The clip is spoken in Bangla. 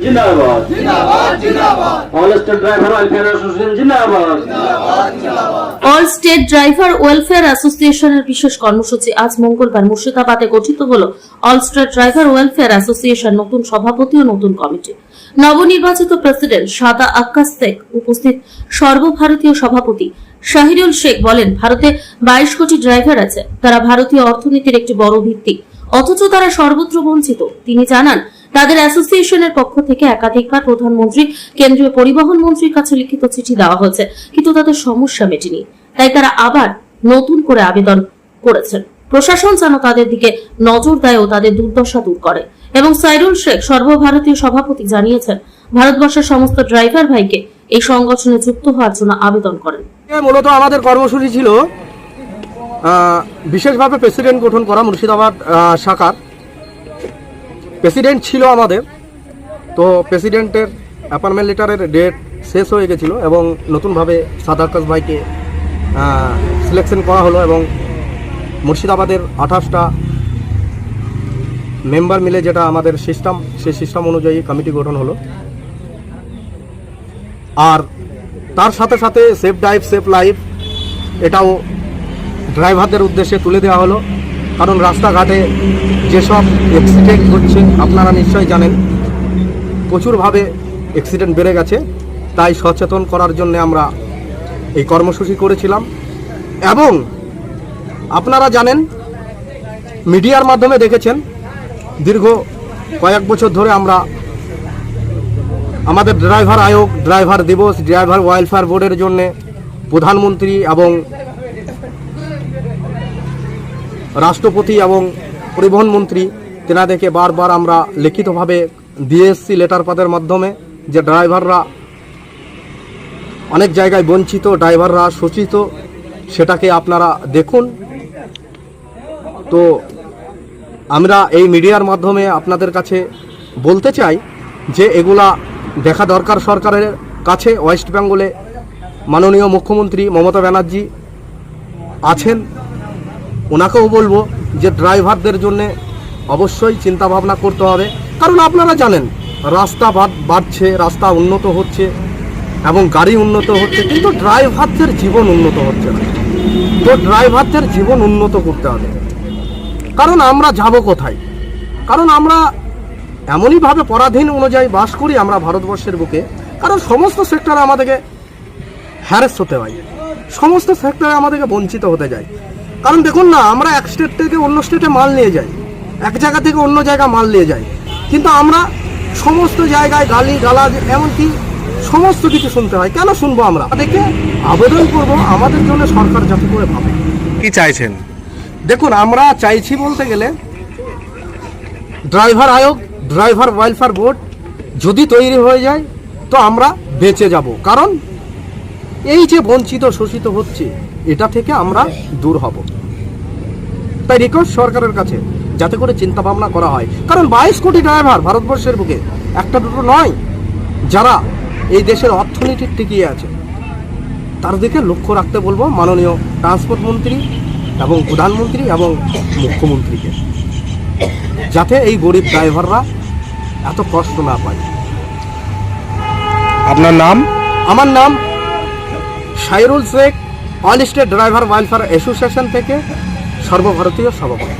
জিন্দাবাদ। All state driver welfare association জিন্দাবাদ। অল স্টেট ড্রাইভার ওয়েলফেয়ার অ্যাসোসিয়েশনের বিশেষ কর্মসূচি আজ মঙ্গলবার মুর্শিদাবাদে গঠিত হল। All state driver welfare association নতুন সভাপতি ও নতুন কমিটি। নবনির্বাচিত প্রেসিডেন্ট সাদা আক্কাস শেখ উপস্থিত সর্বভারতীয় সভাপতি। শাহিরুল শেখ বলেন ভারতে বাইশ কোটি ড্রাইভার আছে। তারা ভারতীয় অর্থনীতির একটি বড় ভিত্তি। অথচ তারা সর্বত্র বঞ্চিত। তিনি জানান তাদের অ্যাসোসিয়েশনের পক্ষ থেকে একাধিকবার প্রধানমন্ত্রী, কেন্দ্রীয় পরিবহন মন্ত্রীর কাছে লিখিত চিঠি দেওয়া হয়েছে, কিন্তু তাদের সমস্যা মেটেনি। তাই তারা আবার নতুন করে আবেদন করেছেন। প্রশাসন যেন তাদের দিকে নজর দেয় ও তাদের দুর্দশা দূর করে। এবং সাইরুল শেখ, সর্বভারতীয় সভাপতি, জানিয়েছেন, ভারতবর্ষের সমস্ত ড্রাইভার ভাইকে এই সংগঠনে যুক্ত হওয়ার জন্য আবেদন করেন। মূলত আমাদের কর্মসূচি ছিল বিশেষভাবে প্রেসিডেন্ট গঠন করা মুর্শিদাবাদ শাখার। প্রেসিডেন্ট ছিল আমাদের, তো প্রেসিডেন্টের অ্যাপয়েন্টমেন্ট লেটারের ডেট শেষ হয়ে গেছিল এবং নতুনভাবে সাদাকাস ভাইকে সিলেকশন করা হলো এবং মুর্শিদাবাদের আঠাশটা মেম্বার মিলে যেটা আমাদের সিস্টেম সেই সিস্টেম অনুযায়ী কমিটি গঠন হলো। আর তার সাথে সাথে সেফ ড্রাইভ সেফ লাইফ এটাও ড্রাইভারদের উদ্দেশ্যে তুলে দেওয়া হলো। কারণ রাস্তাঘাটে যেসব অ্যাক্সিডেন্ট হচ্ছে, আপনারা নিশ্চয়ই জানেন, প্রচুরভাবে অ্যাক্সিডেন্ট বেড়ে গেছে। তাই সচেতন করার জন্য আমরা এই কর্মসূচি করেছিলাম। এবং আপনারা জানেন, মিডিয়ার মাধ্যমে দেখেছেন, দীর্ঘ কয়েক বছর ধরে আমরা আমাদের ড্রাইভার আয়োগ ড্রাইভার দিবস ড্রাইভার ওয়েলফেয়ার বোর্ডের জন্য প্রধানমন্ত্রী এবং রাষ্ট্রপতি এবং পরিবহন মন্ত্রী তেনাদেরকে বারবার আমরা লিখিতভাবে দিয়ে এসছি লেটার পাতের মাধ্যমে যে ড্রাইভাররা অনেক জায়গায় বঞ্চিত, ড্রাইভাররা শোষিত, সেটাকে আপনারা দেখুন। তো আমরা এই মিডিয়ার মাধ্যমে আপনাদের কাছে বলতে চাই যে এগুলা দেখা দরকার সরকারের কাছে। ওয়েস্ট বেঙ্গলে মাননীয় মুখ্যমন্ত্রী মমতা ব্যানার্জি আছেন। ওনাকেও বলব যে ড্রাইভারদের জন্যে অবশ্যই চিন্তা ভাবনা করতে হবে। কারণ আপনারা জানেন, রাস্তা বাড়- বাড়ছে, রাস্তা উন্নত হচ্ছে এবং গাড়ি উন্নত হচ্ছে, কিন্তু ড্রাইভারদের জীবন উন্নত হচ্ছে না। তো ড্রাইভারদের জীবন উন্নত করতে হবে। কারণ আমরা যাব কোথায়? কারণ আমরা এমনইভাবে পরাধীন অনুযায়ী বাস করি আমরা ভারতবর্ষের বুকে, কারণ সমস্ত সেক্টরে আমাদেরকে হ্যারেস হতে হয়। সমস্ত সেক্টরে আমাদেরকে বঞ্চিত হতে যায় কারণ দেখুন না আমরা এক স্টেট থেকে অন্য স্টেটে মাল নিয়ে যাই। এক জায়গা থেকে অন্য জায়গা মাল নিয়ে যাই। কিন্তু আমরা সমস্ত জায়গায় গালি গালাজ এমনকি সমস্ত কিছু শুনতে হয়। কেন শুনব আমরা? তাদেরকে আবেদন করব আমাদের জন্য সরকার যাতে করে ভাবে। কি চাইছেন? দেখুন আমরা চাইছি বলতে গেলে ড্রাইভার আয়োগ ড্রাইভার ওয়েলফেয়ার বোর্ড যদি তৈরি হয়ে যায় তো আমরা বেঁচে যাব। কারণ এই যে বঞ্চিত শোষিত হচ্ছে এটা থেকে আমরা দূর হব। তাই রিকোয়েস্ট সরকারের কাছে যাতে করে চিন্তা ভাবনা করা হয়। কারণ বাইশ কোটি ড্রাইভার ভারতবর্ষের বুকে একটা দুটো নয় যারা এই দেশের অর্থনীতি টিকিয়ে আছে তার দিকে লক্ষ্য রাখতে বলব মাননীয় ট্রান্সপোর্ট মন্ত্রী এবং প্রধানমন্ত্রী এবং মুখ্যমন্ত্রীকে যাতে এই গরিব ড্রাইভাররা এত কষ্ট না পায়। আপনার নাম? আমার নাম Sairul Sheikh all state driver welfare association থেকে সর্বভারতীয় সভাপতি।